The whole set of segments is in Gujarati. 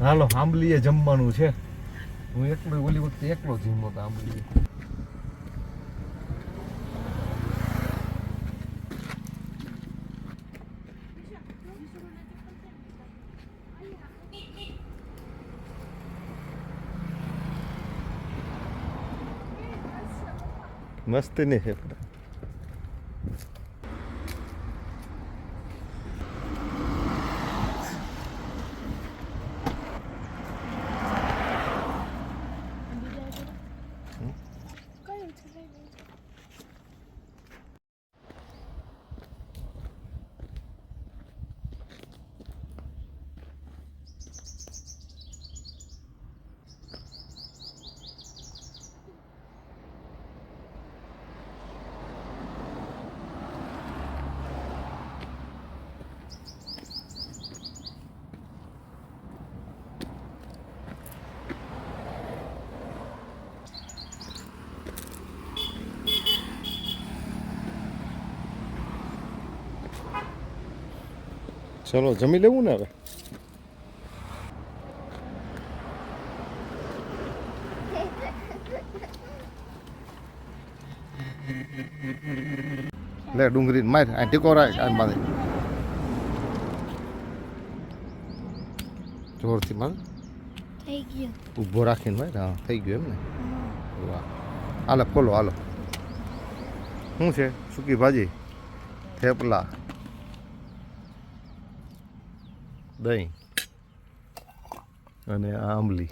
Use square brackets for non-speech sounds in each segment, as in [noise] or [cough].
હાલો આંબલીએ જમવાનું છે. હું એકલો ઓલી વખતે એકલો જીમો તો આંબલીએ. મસ્ત ને ચલો જમી લેવું ને હવે? લે ડુંગરી માર આ ટીકો રાખ આ મારે. જોરથી માર. થઈ ગયું. ઊભો રાખીને માર હા થઈ ગયું એમ ને વાહ. હાલો ખોલો હાલો. શું છે? સૂકી ભાજી? થેપલા. દહીં અને આંબલી.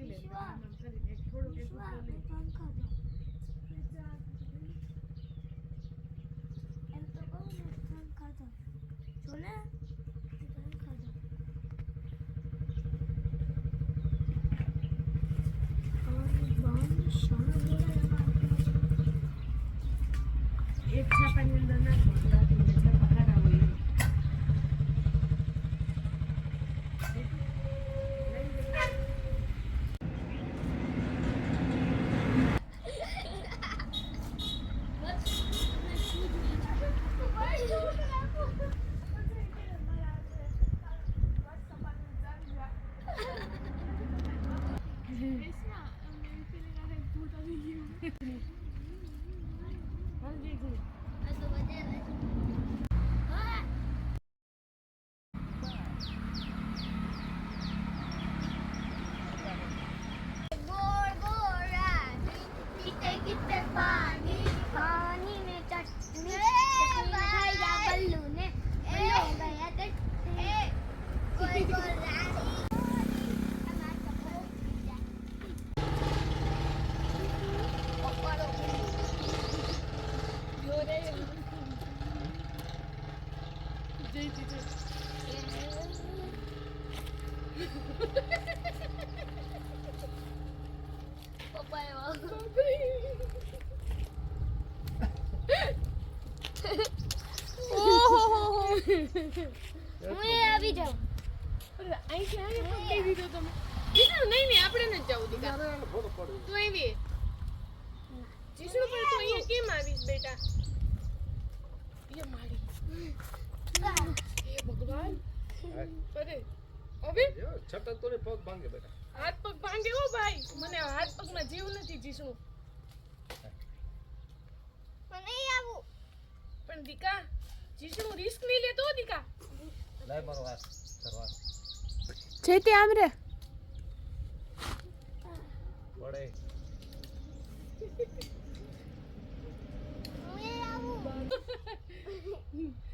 વિશ્વા હું આવી જાઉં. અરે, અહીંથી અહીંયા પકડી દીધો તમે. જીજુ, નહીં, નહીં, આપણે નથી જવું દીકા. તું આવી. જીજુ, પણ તું અહીંયા કેમ આવીશ બેટા? એ મારી. હે ભગવાન. અરે હવે છતાં તો પગ ભાંગે બેટા. હાથ પગ ભાંગે હો ભાઈ. મને હાથ પગમાં જીવ નથી જીસુ મને આવું. પણ દીકા જીસુ રિસ્ક નહીં લેતો દીકા. લાય મારો હાથ કરવા છે તે આમ રે. પડે [laughs]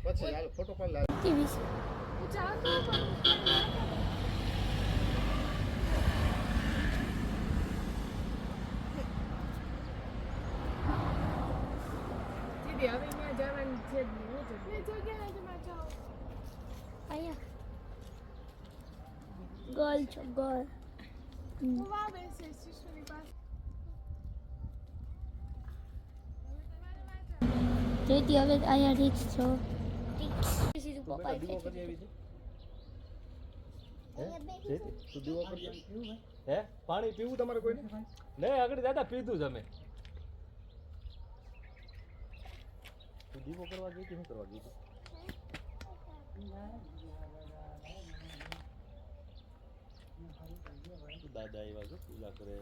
પછી હાલ ફોટો પણ લાવ. ટીવી હવે ત્યાં જવાની છે જ નહીં હું જગ્યા જગ્યા નથી જાઓ અહીંયા ગર્લ છો ગર્લ હું આ બેસે છો પાસે જેથી હવે અહીંયા રીક્ષ છો સીધું પપ્પા હે? પાણી પીવું તમારે કોઈને? નહીં આગળ દાદા પીધું જ તું દીવો કરવા ગઈ કે શું કરવા ગઈ હતી? દાદા એવા છે પૂજા કરે.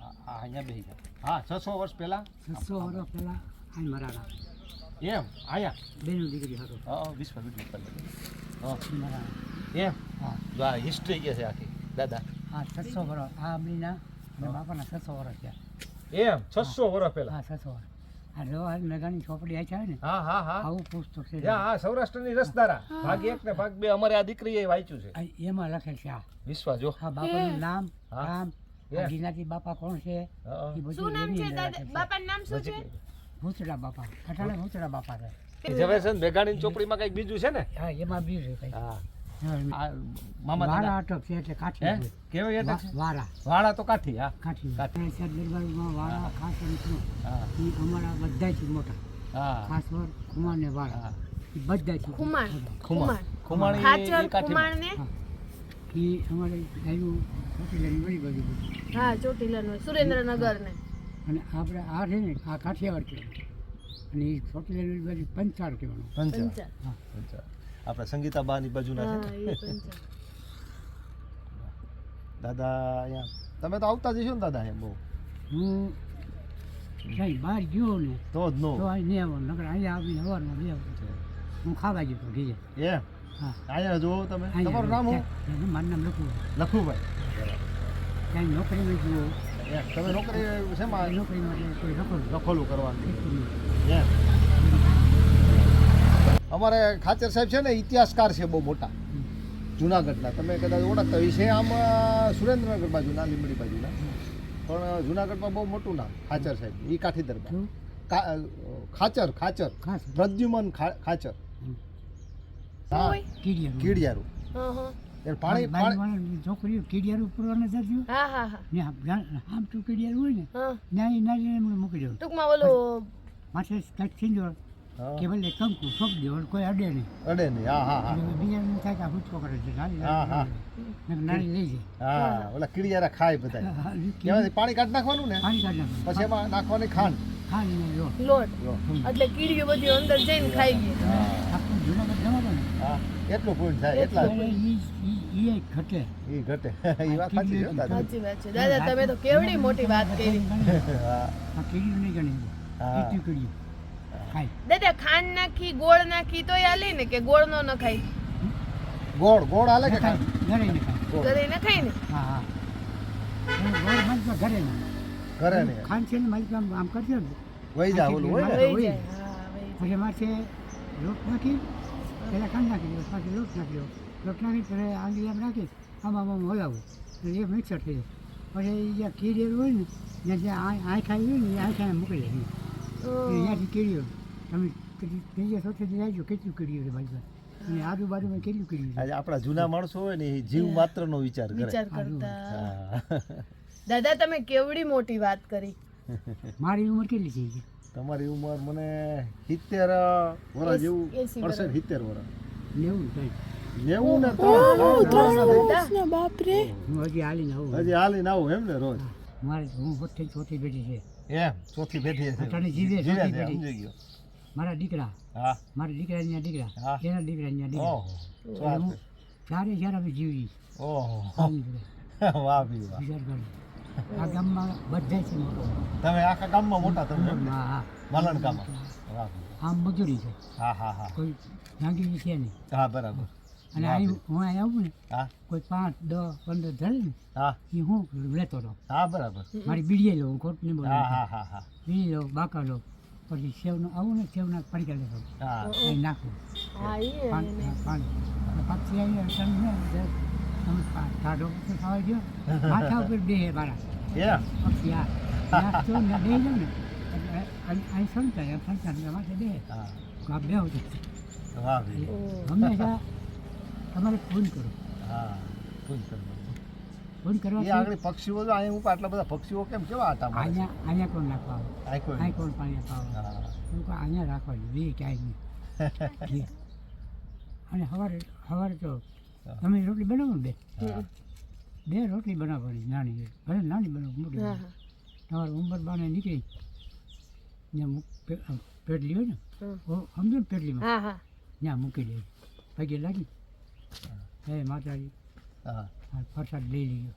હા હા, અહીંયા બેસી જા. હા છસો વર્ષ પહેલા? છસો વર્ષ પહેલા આ મરાણા. એમ? આયા? બેનું દીકરી હતો. હા વિશ્વ વિશ્વ હા. મરાણા. એમ? હા. હિસ્ટ્રી કે છે આખી? દાદા? હા છસો વર્ષ. આ અમલીના અને બાપાના છસો વર્ષ થયા. એમ છસો વર્ષ પહેલા. હા છસો વર્ષ આ જવાહર મેઘાની ચોપડી આવી છે ને હા હા હા. આવું પુસ્તક છે. હા સૌરાષ્ટ્રની રસધારા. ભાગ એક ને ભાગ બે. અમારે આ દીકરીએ વાંચ્યું છે. આ એમાં લખેલ છે આ. વિશ્વા જો. આ બાપાનું નામ હા. નામ Yeah. બાપા કોણ છે? હા, એ બધું એની અંદર દાદા? લખેલ છે. બાપાનું નામ શું છે? ભૂતડા બાપા. અટાણે ભૂતડા બાપા છે. હા. ચોપડીમાં કંઈક બીજું છે ને? હા એમાં બીજું હા. દાદા. અટક છે એટલે કાઠી હે? છે. કેવાય એટલે વા- વાળા તો કાઠી હા. કાઠી કાઠી. છે દરબારમાં વાળા ખાસ મિત્રો હા. એ અમારા બધાથી મોટા. હા. ખાસ વર કુમાર ને વાળા હા. એ બધાથી ખાચર એ ને એ અમારે ચોટીલાની વળી બાજુ હા ચોટીલાનું સુરેન્દ્રનગર ને અને આપણે આ છે ને આ કાઠિયાવાડ કહેવાનું અને એ ચોટીલાની વળી બાજુ પંચાળ કહેવાનું પંચા પંચાલ પંચા આપણે સંગીતાબાની બાજુના છે. દાદા અહીંયા તમે તો આવતા જશો ને દાદા એમ બહુ. હું ક્યાંય બહાર ગયો ને તો જ નો. તો અહીં નહીં નકર અહીંયા આવીને સવારમાં આવું હું ખાવા જતો ઘીજે એ હા. અહીંયા જોવો તમે. અહીંયા તમારું નામ હું મારું નામ લખવું લખુભાઈ. ક્યાંય નોકરીમાં જુઓ. તમે નોકરી શેમાં? નોકરીમાં માટે કોઈ રખડું રખોલું કરવાનું. એમ. અમારે ખાચર સાહેબ છે ને ઇતિહાસકાર છે બહુ મોટા. જુનાગઢના. તમે કદાચ ઓળખતા વિશે છે આમ સુરેન્દ્રનગર બાજુના લીંબડી બાજુના. પણ જુનાગઢમાં બહુ મોટું નામ ખાચર સાહેબ. એ કાઠી દરબાર. ખાચર ખાચર. ખાસ પ્રદ્યુમન ખા- ખાચર. હા? કીડિયારું. પાણી પાણી છોકરીઓ કીડિયારું પૂરવા નથી હા હા હા. ને આમ તો કીડિયારું હોય ને ત્યાં એ નારીને મૂકી દઉં ટૂંકમાં ઓલો માથે કાંઈક હા. કે ભલે કંકુ સોંપી દેવાનું કોઈ અડે નહીં. અડે નહીં. હા હા હા. બીજાને થાય કે આ હુચકો કરે છે. નાની હા, હા. નારી લઈ જાય. હા ઓલા કીડિયારા ખાય બધા હા, પાણી કાઢ નાખવાનું ને? પાણી કાઢ નાખવાનું. પછી એમાં નાખવાની ખાંડ. ખાંડ લોટ એટલે કીડીઓ બધી અંદર જઈને ખાઈ ગઈ. આખું જુનાગઢ જવાનું હા. એટલું પૂર્ણ થાય એટલા ઈ- ઈ- ઈ ઘટે. એ ઘટે. [laughs] વાત સાચી છે દાદા. સાચી વાત છે. દાદા તમે તો કેવડી મોટી વાત કરી. હા આ નહીં ગણી. હા. ખાય દાદા ખાંડ નાખી ગોળ નાખી તો હાલે ને કે ગોળ નો ન ખાય ગોળ ગોળ હાલે કે ખાય ખાંડ? ઘરે ને ખાય ઘરે ન ખાય ને? હા હા. ગોળ મારી ઘરે ને ઘરે ને ખાંડ છે ને મારી આમ- આમ કરજો ને. વહી જા ઓલું હોય ને વહી જાય. પછી માથે લોટ નાખી પહેલાં ખાંડ નાખી દો પછી લોટ નાખી દો લોટ નાખી પછી આંગળી આમ નાખી આમ આમ આમ હલાવું. એ મિક્સર થઈ જાય. પછી એ જ્યાં કીડીયું હોય ને જ્યાં જ્યાં આ આંખ આવી હોય ને એ આંખ મૂકી દે જાય. અહીંયાથી કીડીયું તમે ત્રીજા ચોથેથી આવજો કેટલું કીડીયું છે મારી પાસે અને આજુબાજુમાં કેટલું કીડીયું છે? આપણા જૂના માણસો હોય ને એ જીવ માત્રનો વિચાર કરે. વિચાર કરતા. દાદા તમે કેવડી મોટી વાત કરી. [laughs] મારી ઉંમર કેટલી થઈ છે? તમારી ઉંમર મને સિત્તેર વર્ષ જેવું સિત્તેર વર્ષ નેવું નેવું ને ત્રણ દાદા બાપરે. હું હજી હાલીને આવું. હજી હાલીને આવું એમ ને રોજ? મારે હું ચોથી બેઠી છે. એમ ચોથી પેઢી છે. જીવે જીવે ચોથી. સમજી ગયો. મારા દીકરા. હા. મારા દીકરા હા. એના દીકરાના દીકરા. ઓહો. એટલે હું ચારે ચાર અમે જીવી. ઓહો. [laughs] વાહ આ ગામમાં બધા છે મોટો. તમે આખા ગામમાં મોટા તમે? હા હા. માલણ ગામમાં વાહ ભી વાહ. આમ મજૂરી છે. હા હા હા. કોઈ જાગીરી છે નહીં. હા બરાબર. અને અહીં હું અહીં આવું ને હા. કોઈ પાંચ દસ પંદર ધરે ને હા. એ હું લેતો હતો હા બરાબર. મારી બીડીએ લઉં ખોટ નહીં બોલું. હા હા હા હા. બીડી લઉં બાકા લઉં પછી સેવનું આવું ને સેવના પડી હા અહીં નાખું પાણી પક્ષી આવી અડચણ ને તમે ટાઢો પછી ખાવા ગયો માથા ઉપર બે મારા પક્ષી આ નાસ્તો ને બે જાઉં ને અહીં સંતાય સંતાય માથે બે હા આ બે હંમેશા તમારે ફોન કરો હા ફોન કરવાનો. કરવા એ આગળ પક્ષીઓ જો અહીંયા ઉપર આટલા બધા પક્ષીઓ કેમ કેવા આટા અહીંયા અહીંયા કોણ નાખવા આવે? આય કોઈ અહીં કોણ પાણી કહે અહીંયા રાખવાનું બે ક્યાંય નહીં. [laughs] અને સવારે સવારે તો તમે રોટલી બનાવો ને બે? બે રોટલી બનાવવાની નાની ભલે નાની બનાવો મોટી. તમારે ઉંમર બાને નીકળી ત્યાં પેટલી હોય ને સમજો ને પેટલીમાં. ત્યાં મૂકી દે. પગે લાગી? હે માતાજી. હા. આ પ્રસાદ લઈ લીધો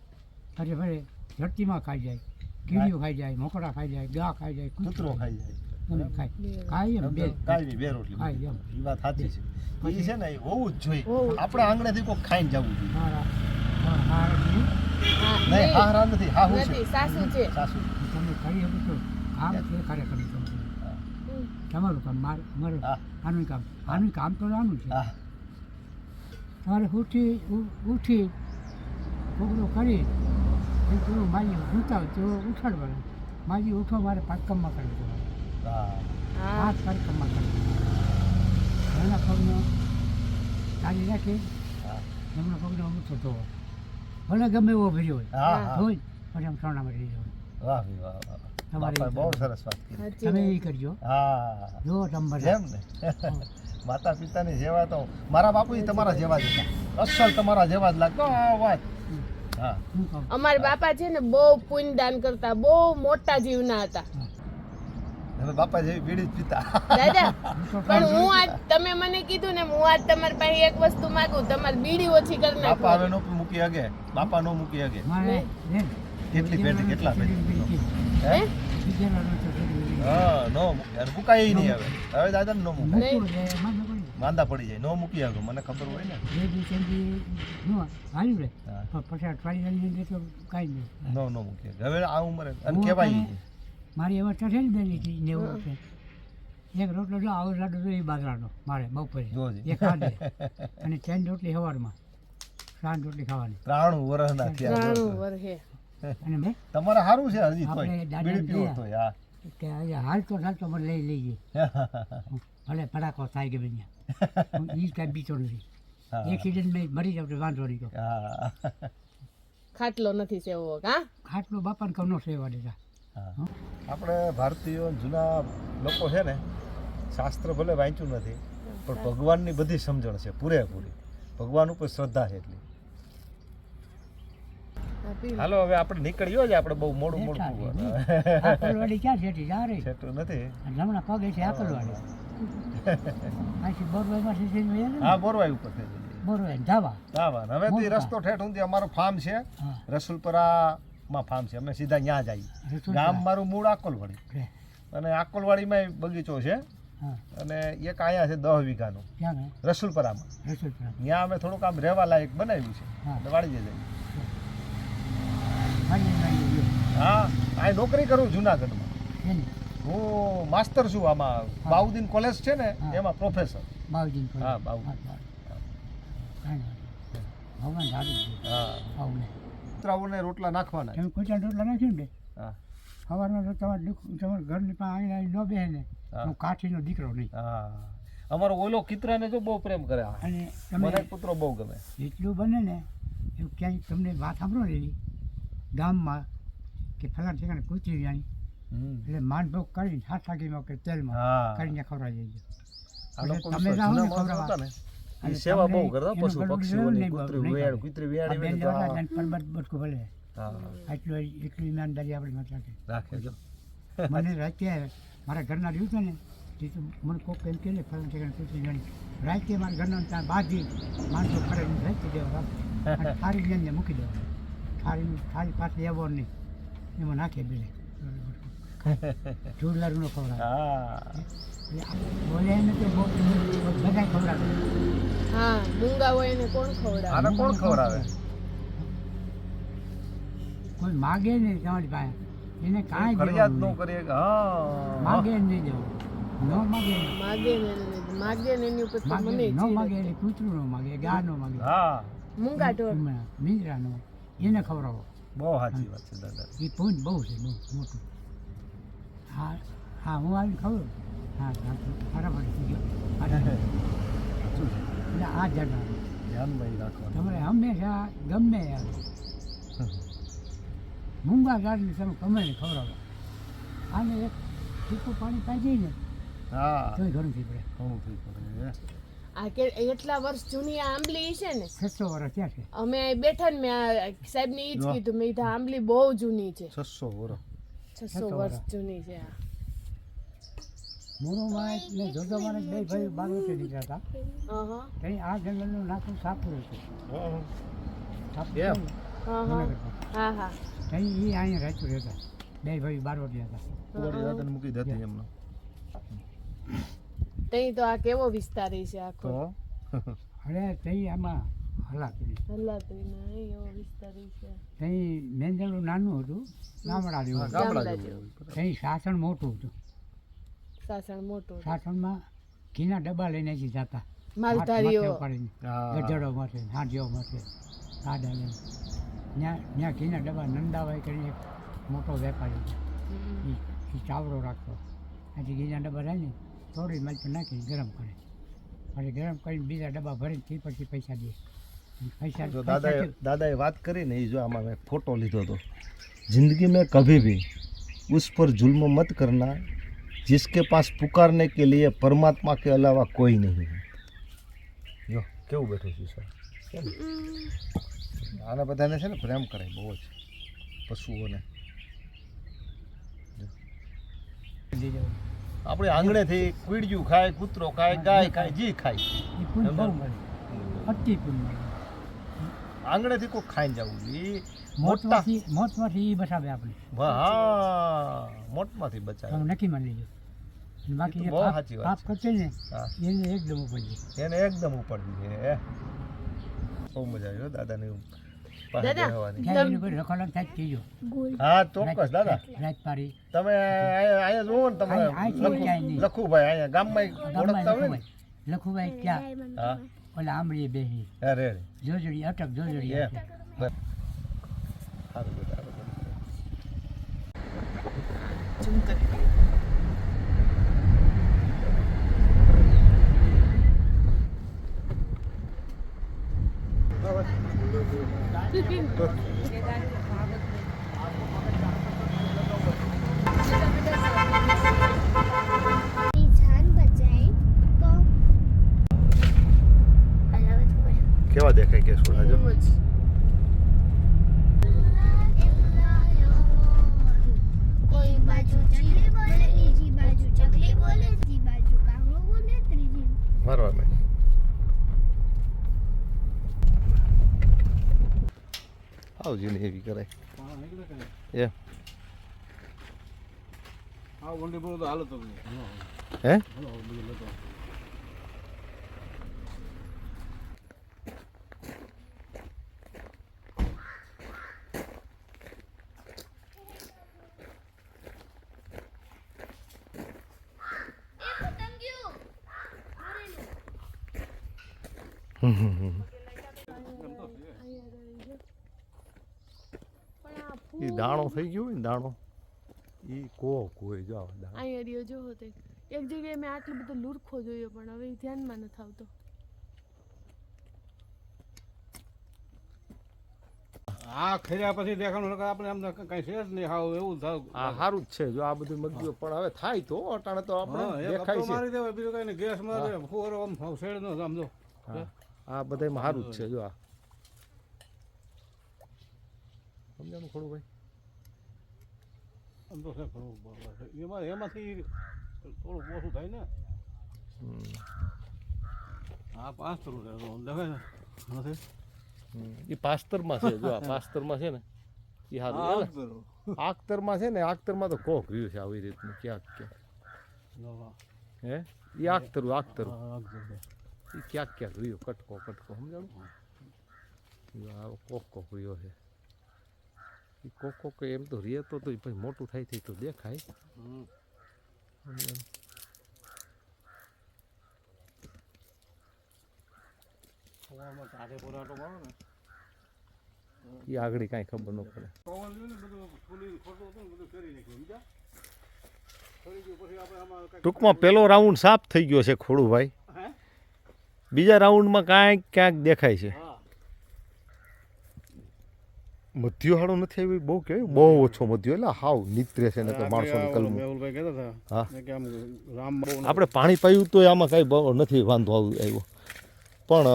અરે ભલે ધરતીમાં ખાઈ જાય કીડીઓ ખાઈ જાય મોકળા ખાઈ જાય ગા ખાઈ જાય કૂતરો ખાઈ જાય. ખાય. ખાય એમ બે. કાંઈ બે રોટલી હા, એમ. એ વાત સાચી છે. એ છે ને એ હોવું જ જોઈએ. આપણા આંગણેથી કોઈ ખાઈને જવું જોઈએ. છે. હા નહીં નહીં, હારા નથી. હા હું છે. સાસુ છે. સાસુ તમે કરી શકો તો કામ છે ખરેખર. હા. તમારું કામ મારું મારું આનું કામ આનું કામ તો આનું છે. હા. તમારે ઉઠી ઉઠી છોકરો કરી એ થોડું માજી ઉઠતા હોય તો ઉઠાડવાનું માજી ઉઠો મારે પાકમમાં કરી દેવાનું હાથ પાકમમાં કરી એના પગનો કાઢી રાખી હા. જમણા પગનો ઊંચો ધોવો. ભલે ગમે એવો ભર્યો હોય ધોઈ પછી એમ સોનામાં રહી જવાનું. વાહ વાહ વાહ તમારી બહુ સરસ વાત કરી. તમે એ કરજો. હા. જો નંબર એમ ને. માતા પિતાની જેવા તો મારા બાપુ તમારા જેવા જ હતા. અસલ તમારા જેવા જ લાગતો આ વાત અમારા બાપા છે ને બહુ પુણ્યદાન કરતા બહુ મોટા જીવના હતા. હવે બાપા જેવી બીડી પીતા. દાદા [laughs] પણ હું આજ તમે મને કીધું ને હું આજ તમારી પાસે એક વસ્તુ માંગુ તમારી બીડી ઓછી કરી બાપા હવે નો મૂકી હગે બાપા નો મૂકી હગે કેટલી પેટી કેટલા પેટી હે? હે નો મૂકી મુકાય નહીં હવે. હવે દાદા નો મુકાય. ન. માંદા પડી જાય નો મૂકી આવ્યો મને ખબર હોય ને. બે દી ત્રણ દી નો હાલ્યું રે. પણ પછી અઠવાડિયાની અંદર તો કાંઈ નહીં. નો નો મૂકી હવે આ ઉંમરે અને કહેવાય મારી એવા ને બેન એટલી નેવું વર્ષે એક રોટલો જો આવો લાડુ જો એ બાજરાનો મારે બપોરે. જોજે. એ ખાધે અને ત્રણ રોટલી સવારમાં ત્રણ રોટલી ખાવાની. ત્રાણું વર્ષના થયા ત્રાણું વર્ષે અને મેં? તમારે સારું છે હજી તોય બીડી પીવો. તોય કે આજે હાલ તો ચાલતો મને લઈ લઈ ગઈ [laughs] ભલે ફટાકો થાય કે અહીંયા એ કાંઈ બીતો નથી હા. એક્સિડન્ટ મરી જાવ તો વાંધો નહીં ખાટલો નથી સેવો હા? ખાટલો બાપાને કવનો સેવા દેતા આપણે ભારતીયો જૂના લોકો છે ને શાસ્ત્ર ભલે વાંચ્યું નથી પણ ભગવાનની બધી સમજણ છે પૂરેપૂરી. ભગવાન ઉપર શ્રદ્ધા છે એટલી. હાલો હવે આપણે નીકળ્યો જ આપણે બહુ મોડું મોડું ક્યાં છે નથી. જમણા પગે છે આપલવાડી હા બોરવાઈ ઉપર થઈ જઈએ બોરવાઈ ધાબા. બરાબર હવે તો ઈ મોટા. રસ્તો ઠેઠ સુધી અમારો ફાર્મ છે. રસુલપરા માં ફાર્મ છે. અમે સીધા ત્યાં જઈએ ગામ મારું મૂળ આકોલવાડી. અને આકોલવાડીમાં બગીચો છે. અને એક અહીંયા છે દહ વીઘાનો. રસુલપરામાં. ત્યાં અમે થોડુંક આમ રહેવા લાયક બનાવ્યું છે. એટલે વાળી જઈએ. હા આ નોકરી કરું જુનાગઢમાં. હું માસ્ટર છું આમાં. બાઉદ્દીન કોલેજ છે ને એમાં પ્રોફેસર બાઉદ્દીન કોલેજ. હા, બાઉદ્દીન. કૂતરાઓને રોટલા નાખવાના. તમે કોઈ રોટલા નાખ્યું ને હા. સવારમાં તો તમારે તમારા ઘરની પાસે આવીને ન બેહે ને. હું. કાઠીનો દીકરો નહીં. હા. અમારો ઓલો કિતરાને જો બહુ પ્રેમ કરે. અને મને કૂતરો બહુ ગમે. જેટલું બને ને એવું ક્યાંય તમને વાત સાંભળો ને ગામમાં કે ફલાણ ઠેકાણે કૂતરી જાણી. એટલે માનભોગ કરીને હાથ લાગીમાં કે તેલમાં કરીને ખવડાવી દેજો. તમે જાઓ ને ખવડાવવા. ને. ઈ સેવા બહુ કરતા પશુ પક્ષીઓની કૂતરી વેડ કૂતરી વેડ વેડી તો લેવા આ- જાય ને પરબત બટકો ભલે. હા. આટલું એટલી ઈમાનદારી આપણે મત રાખે. રાખે જો મને રાતે મારા ઘરના રહ્યું છે ને તે તો મને કોક એમ કે ને ફરમ ઠેકાણે કૂતરી જાણી રાતે મારા ઘરના ત્યાં બાંધી માણસો ખરે રાખી. દેવા થાળી લઈને મૂકી દેવા. થાળી થાળી પાસે આવવાનું નહીં. એમાં નાખે બીજે ખવડાવે. હા. એટલે આ બોલે એને તો ખવડાવે. હા મૂંગા હોય એને કોણ ખવડાવે? આને કોણ ખવડાવે? કોઈ માગે નહીં તમારી પાસે. એને કાંઈ ફરિયાદ ન કરીએ હા. માગે નહીં દેવું ન માગે માગે ને માગે ને એની ઉપર મને ન માગે એટલે કૂતરું ન માગે ગા ન માગે. હા. મૂંગા ઢોર. મીંદરા નો એને ખવડાવો. બહુ સાચી વાત છે દાદા. એ પૂન બહુ છે બહુ મોટું. હા હા હું આવીને ખબર હા હા બરાબર એટલે આ જણા ધ્યાનમાં ઈ તમારે હંમેશા ગમે આવે મૂંગા ઝાડને તમે ગમે ને ખવડાવો. આને એક પાણી પાઈ દઈએ ને હા. તોય ઘણું થઈ પડે. ઘણું થઈ પડે આ કે એટલા વર્ષ જૂની આંબલી છે ને? છસો વર્ષ ક્યાં છે. અમે બેઠા ને મેં સાહેબ ને ઈ જ કીધું મેં કીધું આંબલી બહુ જૂની છે. છસો વર્ષ. છસો વર્ષ વર્ષ. જૂની છે આ? મોરોમાં ને જોજોમાં બે ભાઈ બાર વચ્ચે નીકળ્યા હતા. ત્યાં આ જંગલનું નાખું સાપુર હતું? હતું. હા ત્યાં ઈ અહીંયા રહેતું રહેતા બે ભાઈ બારવટિયા હતા. કુંવરી દાદાને મૂકી દેતી એમનો. તઈ તો આ કેવો વિસ્તાર છે આખો? તો? હવે ત્યાં આમાં હલા કરી નહીં એવો વિસ્તાર છે. ત્યાં મેંદરનું નાનું હતું ગામડા જેવું ગામડા ગામડા જેવું ત્યાં શાસન મોટું હતું. સાસણ મોટું સાસણમાં ઘીના ડબ્બા લઈને જતા. માલધારીઓ માથે માટે હા. ગધેડો હાંડીઓ માથે સાડા લઈને. ત્યાં ત્યાં ઘીના ડબ્બા નંદાભાઈ કરીને એક મોટો વેપારી એ ચાવડો રાખતો. પછી ઘીના ડબ્બા રહે ને થોડી માલ નાખીને ગરમ કરે. પછી ગરમ કરીને બીજા ડબ્બા ભરીને તે પછી પૈસા દે. જો પૈસા દાદાએ કે- દાદાએ વાત કરી ને એ જો આમાં મેં ફોટો લીધો હતો जिंदगी में कभी भी उस पर जुल्म मत करना जिसके पास पुकारने के लिए परमात्मा के अलावा कोई नहीं है જો કેવું બેઠું છે સર કેમ આના બધાને છે ને પ્રેમ કરે બહુ જ પશુઓને આપણે આંગણેથી કુઈડિયું ખાય કૂતરો ખાય ગાય ખાય જી ખાય આંગણેથી કોઈ ખાઈને જવું જોઈએ મોટમાંથી મોતમાંથી એ બચાવે આપણે. હા મોટમાંથી બચાવે. નક્કી માની લેજો બાકી બહુ સાચી વાત પાપ કરશે ને એને એકદમ એને એકદમ બહુ મજા આવી દાદાને હા ચોક્કસ દાદા. તમે અહીંયા ને તમે. લખુભાઈ અહીંયા ગામમાં ગામમાં ઓળખતા હોય ને? લખુભાઈ. લખુભાઈ ક્યાં? હા. ઓલા આંબળીએ બેસી અરે જોજડી અટક જોજડી Thank અટક. કેવા દેખાય કે સોડા જો બહુ જ. કોઈ બાજુ ચકલી બોલે બીજી બાજુ ચકલી બોલે ત્રીજી બાજુ કાગડો બોલે ત્રીજી મારવા મેં આવજી ને એવી કરાય. એ હે પતંગિયું હમ હમ હમ. પણ આ ઈ દાણો થઈ ગયો હોય ને દાણો ઈ કો કોઈ જો અહીંયા રહ્યો જો તે એક જગ્યાએ મેં આટલો બધો લુરખો જોયો પણ હવે ધ્યાનમાં નથી આવતો. આ ખર્યા પછી દેખાણું નકર આપણે આમ તો કઈ છે જ નહીં હાવ એવું થાવ આ સારું જ છે જો આ બધું મગ્યું પણ હવે થાય તો અટાણે તો આપણે દેખાય છે. મારી દેવાય બીજું કઈ ગેસ મારે ફોર આમ શેડ નો આમ જો. હા. આ બધામાં સારું જ છે જો આ. સમજાનું ખોડું ભાઈ. એમાં એમાંથી થોડું ઓછું થાય ને. ઈ પાસ્તરમાં છે જો આ પાસ્તરમાં છે ને એ સારું આખતરમાં. છે ને આખતરમાં તો કોક રહ્યું છે આવી રીતનું ક્યાંક ક્યાંક. હે? એ આખતરું આખતરું. એ ક્યાંક ક્યાંક રહ્યો કટકો કટકો સમજાણું ઈ આ કોક કોક રહ્યો છે એ કોક કોક એમ તો રહેતો તો પછી મોટું થાય થઈ તો દેખાય એ આગળ કાંઈ ખબર ન પડે. ટૂંકમાં પેલો રાઉન્ડ સાફ થઈ ગયો છે ખોડુભાઈ. બીજા રાઉન્ડમાં કાંઈક ક્યાંક દેખાય છે. મધ્યો હાડો નથી આવી બહુ કે બહુ ઓછો મધ્યો. એટલે હાવ નિત્રે છે ને તો માણસો કલમું. હા. હતા કે આમ રામ આપણે પાણી પાયું તો આમાં કાંઈ બહુ નથી વાંધો આવ- આવ્યો. પણ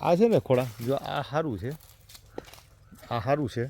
આ છે ને ખોડા જો આ સારું છે. આ સારું છે.